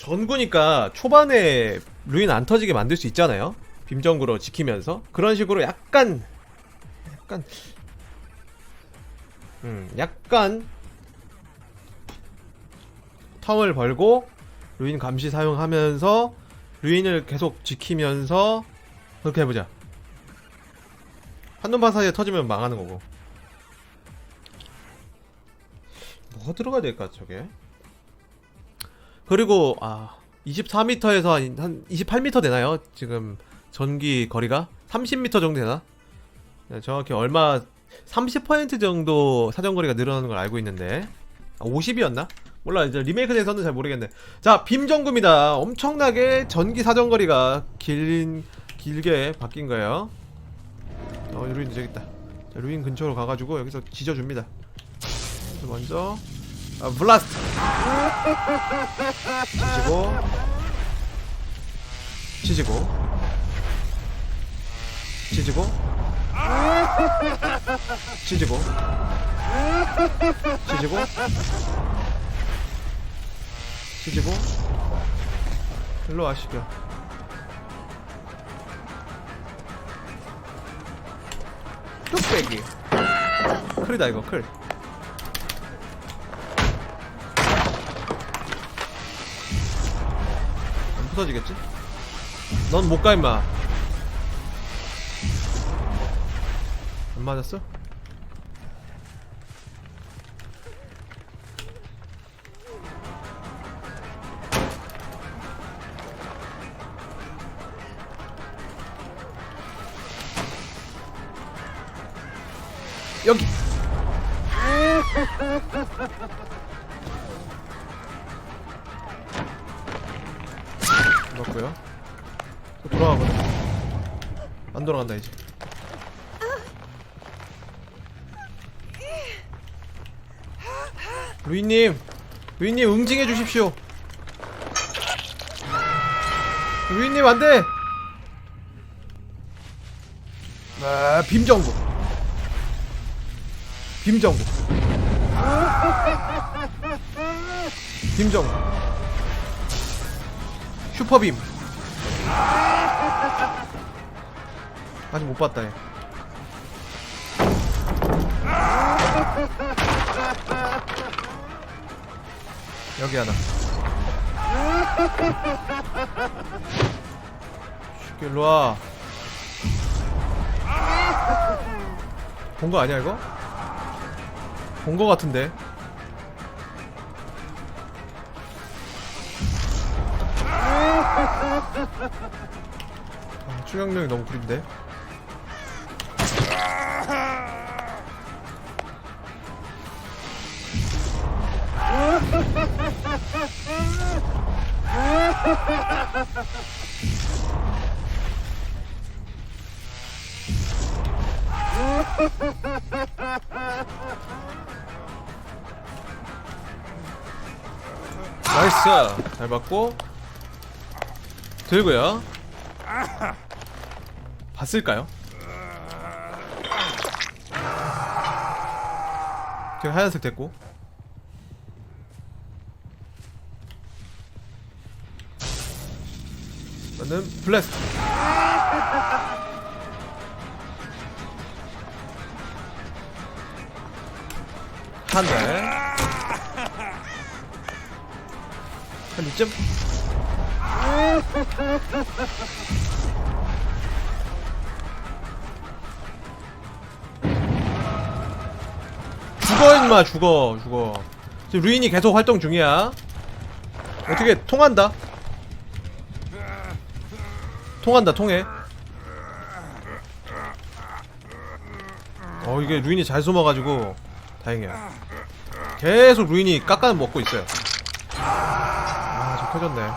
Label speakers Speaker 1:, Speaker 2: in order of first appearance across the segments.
Speaker 1: 전구니까 초반에 루인 안 터지게 만들 수 있잖아요. 빔정구로 지키면서 그런 식으로 약간 약간 음 약간 텀을 벌고 루인 감시 사용하면서 루인을 계속 지키면서 그렇게 해보자. 한눈판 사이에 터지면 망하는 거고. 뭐가 들어가야 될까 저게? 그리고 아 24m에서 한 28m 되나요? 지금 전기 거리가 30m 정도 되나? 네, 정확히 얼마 30% 정도 사정거리가 늘어나는 걸 알고 있는데 아, 50이었나? 몰라 이제 리메이크 돼서는 잘 모르겠네. 자 빔정구입니다. 엄청나게 전기 사정거리가 길 길게 바뀐 거예요. 어 루인. 자, 루인 근처로 가가지고 여기서 지져줍니다. 먼저 아, 블라스트. 치지고. 치지고. 치지고. 치지고. 치지고. 치지고. 일로 와시죠 뚝배기. 클이다 이거 클 부서지겠지? 넌 못 가 임마 안 맞았어? 여기 돌아가거든. 안 돌아간다 이제. 루이님 루이님 응징해 주십시오. 루이님 안돼! 아 빔정구 빔정구 빔정구 슈퍼빔 아직 못 봤다 얘. 여기 하나. 쉽게 일로 와. 본 거 아니야 이거? 본 거 같은데 아, 추격력이 너무 구린데? 나이스! 잘 받고. 들고요 봤을까요? 지금 하얀색 됐고. 저는 블래스트 한대. 한 이쯤 죽어 임마 죽어 죽어. 지금 루인이 계속 활동 중이야. 어떻게 통한다? 통한다 통해. 어 이게 루인이 잘 숨어가지고 다행이야. 계속 루인이 깎아 먹고 있어요. 아저 터졌네.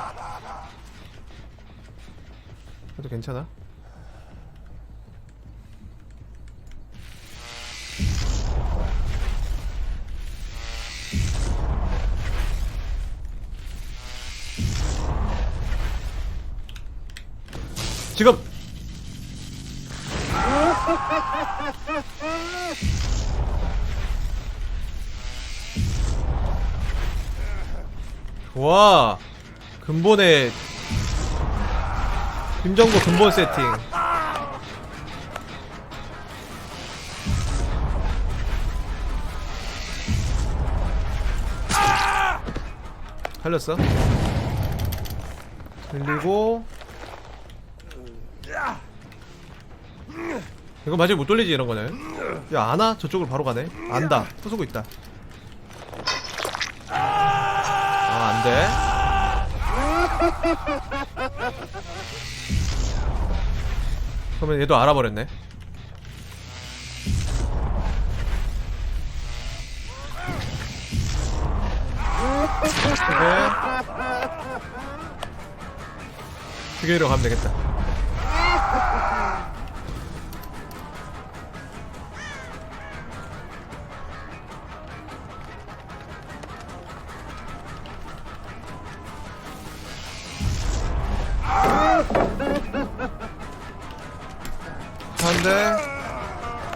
Speaker 1: 그래도 괜찮아 지금. 와 근본에 김정보 근본 세팅. 살렸어? 들리고 이거 마지막 못 돌리지 이런 거네 야 아나? 저쪽으로 바로 가네. 안다. 부수고 있다. 아 안돼. 그러면 얘도 알아버렸네. 그래 기계로 가면 되겠다 한대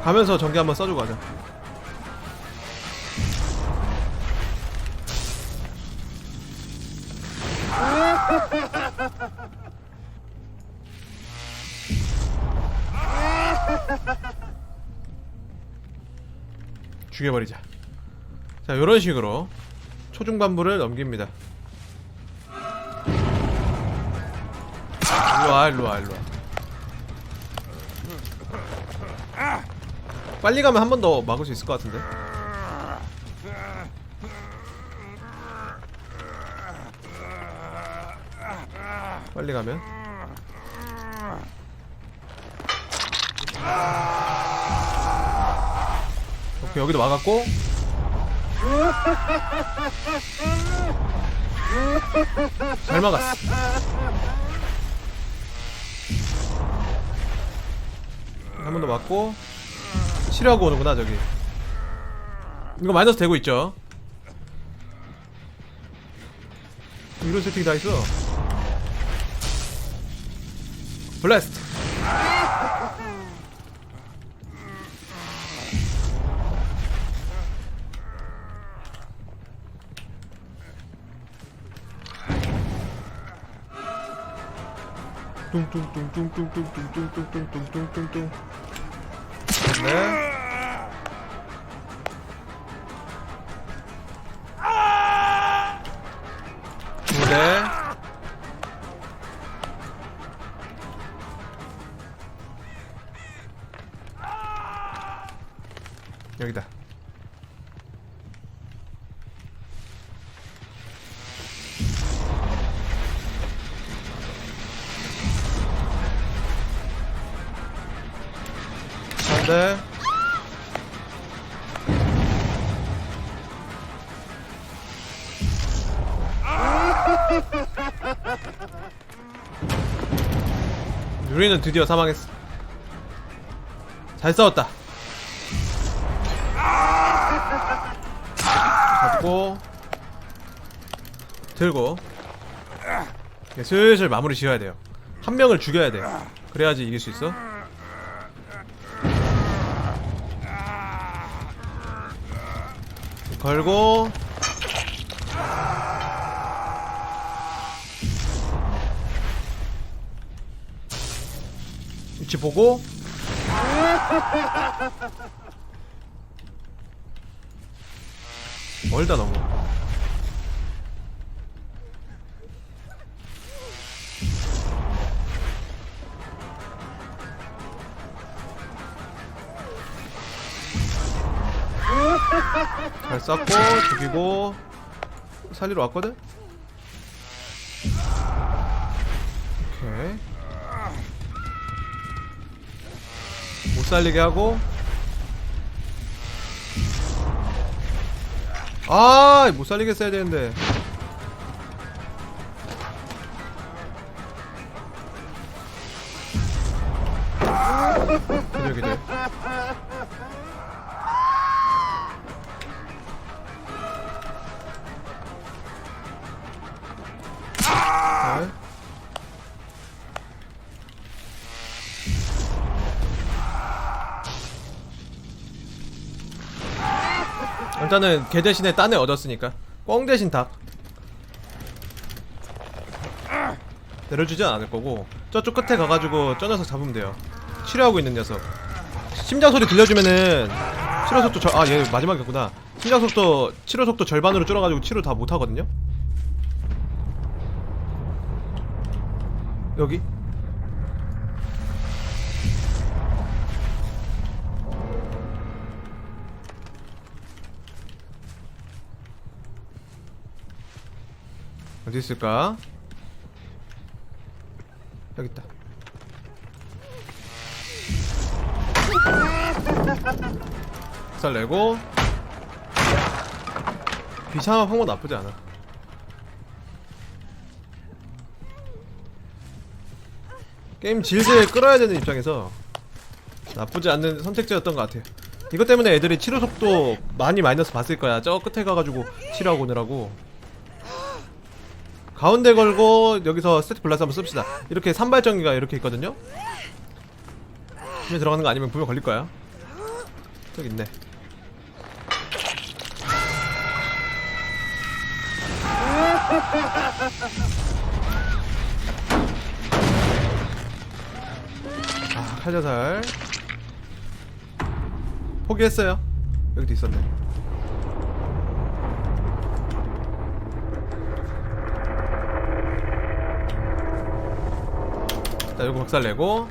Speaker 1: 가면서 전기 한번 써주고 가자. 죽여버리자. 자 요런 식으로 초중반부를 넘깁니다. 일로와 일로와 일로와 빨리 가면 한 번 더 막을 수 있을 것 같은데. 빨리 가면. 오케이 여기도 막았고. 잘 막았어 한 번 더 맞고 치료하고 오는구나 저기. 이거 마이너스 되고 있죠? 이런 세팅이 다 있어. 블래스트 뚱뚱뚱뚱뚱뚱뚱뚱뚱뚱뚱뚱뚱 네. 한 대. 유리는 드디어 사망했어. 잘 싸웠다. 잡고 들고 슬슬 마무리 지어야 돼요. 한 명을 죽여야 돼. 그래야지 이길 수 있어. 걸고. 위치 보고. 멀다 너무 잘 쐈고 죽이고 살리러 왔거든? 오케이 못 살리게 하고 아, 못 살리게 써야 되는데. 기절 기절. 일단은 개 대신에 딴애 얻었으니까. 꽝 대신 닭. 내려주진 않을 거고 저쪽 끝에 가가지고 저 녀석 잡으면 돼요. 치료하고 있는 녀석. 심장 소리 들려주면은 치료 속도 저, 아 얘 마지막이었구나. 심장 속도 치료 속도 절반으로 줄어가지고 치료 다 못하거든요? 여기 어디 있을까? 여기 있다. 살 내고 비샤마 황모 나쁘지 않아. 게임 질질 끌어야 되는 입장에서 나쁘지 않는 선택지였던 것 같아요. 이것 때문에 애들이 치료 속도 많이 마이너스 봤을 거야. 저 끝에 가가지고 치료하고 오느라고. 가운데 걸고 여기서 스태트 블라스 한번 씁시다. 이렇게 산발전기가 이렇게 있거든요. 힘에 들어가는 거 아니면 분명 걸릴 거야. 저기 있네. 아 칼자살. 포기했어요. 여기도 있었네 자 요거 박살 내고.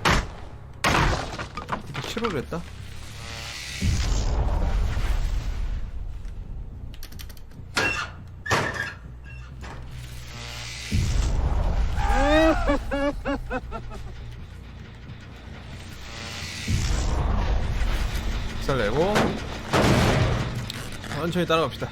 Speaker 1: 이거 치료를 했다? 박살 내고. 천천히 따라갑시다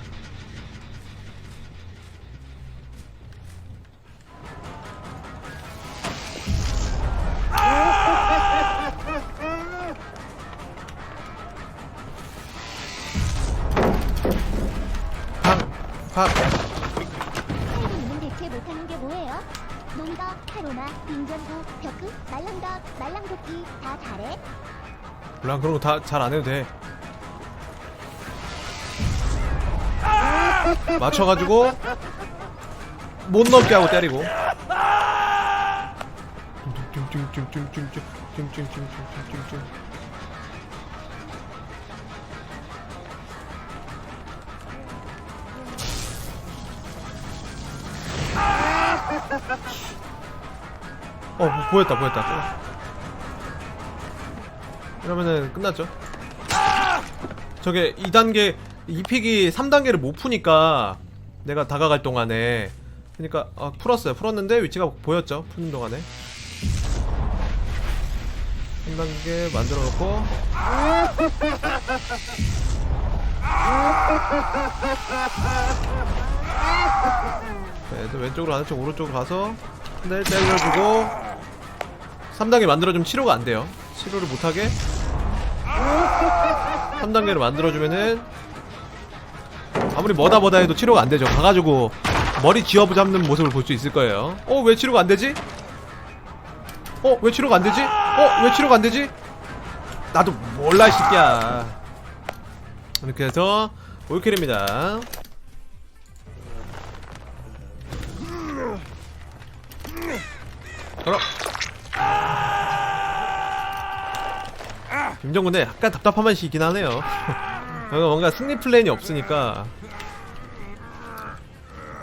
Speaker 1: 팍팍
Speaker 2: 살고 있는 대체 못하는 게 뭐예요? 농덕, 타로나, 빙전구, 벽크, 말랑덕, 말랑도끼 다 잘해?
Speaker 1: 물론 그런 거 다 잘 안 해도 돼. 맞춰가지고 못 넘게 하고 때리고. 어 보였다 보였다. 이러면은 끝났죠. 저게 2단계 2픽이 3단계를 못 푸니까 내가 다가갈 동안에 그러니까 아, 풀었어요. 풀었는데 위치가 보였죠. 푸는 동안에 3단계 만들어 놓고 네, 또 왼쪽으로 아래쪽 오른쪽으로 가서 네, 때려주고 3단계 만들어주면 치료가 안 돼요. 치료를 못하게 3단계로 만들어주면은 아무리 뭐다 뭐다 해도 치료가 안 되죠. 가가지고 머리 쥐어 잡는 모습을 볼 수 있을 거예요. 어, 왜 치료가 안 되지? 어, 왜 치료가 안 되지? 어, 왜 치료가 안 되지? 나도 몰라, 이 새끼야. 이렇게 해서 올킬입니다. 걸어. 김정근데 약간 답답한 맛이 있긴 하네요. 뭔가 승리 플랜이 없으니까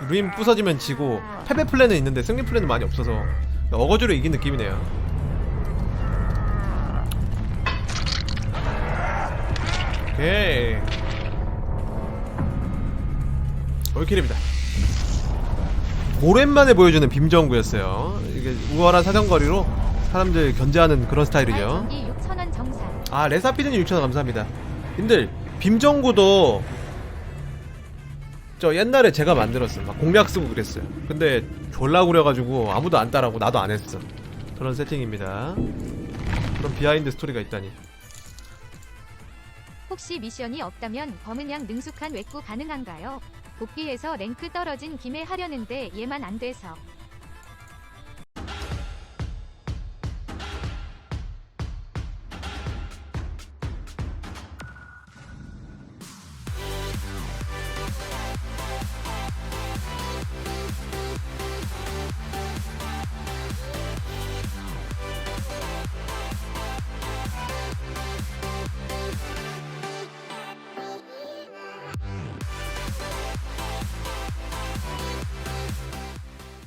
Speaker 1: 루인 부서지면 지고 패배 플랜은 있는데 승리 플랜은 많이 없어서 어거지로 이긴 느낌이네요. 오케이. 올킬입니다. 오랜만에 보여주는 빔정구였어요. 이게 우월한 사정거리로 사람들 견제하는 그런 스타일이죠.
Speaker 3: 이 6천원 정산.
Speaker 1: 아 레사피드님 6천원 감사합니다 님들 빔정구도 저 옛날에 제가 만들었어요 막 공략 쓰고 그랬어요 근데 졸라 구려가지고 아무도 안 따라하고 나도 안 했어 그런 세팅입니다 그런 비하인드 스토리가 있다니
Speaker 3: 혹시 미션이 없다면 검은 양 능숙한 외구 가능한가요? 복귀해서 랭크 떨어진 김에 하려는데 얘만 안 돼서.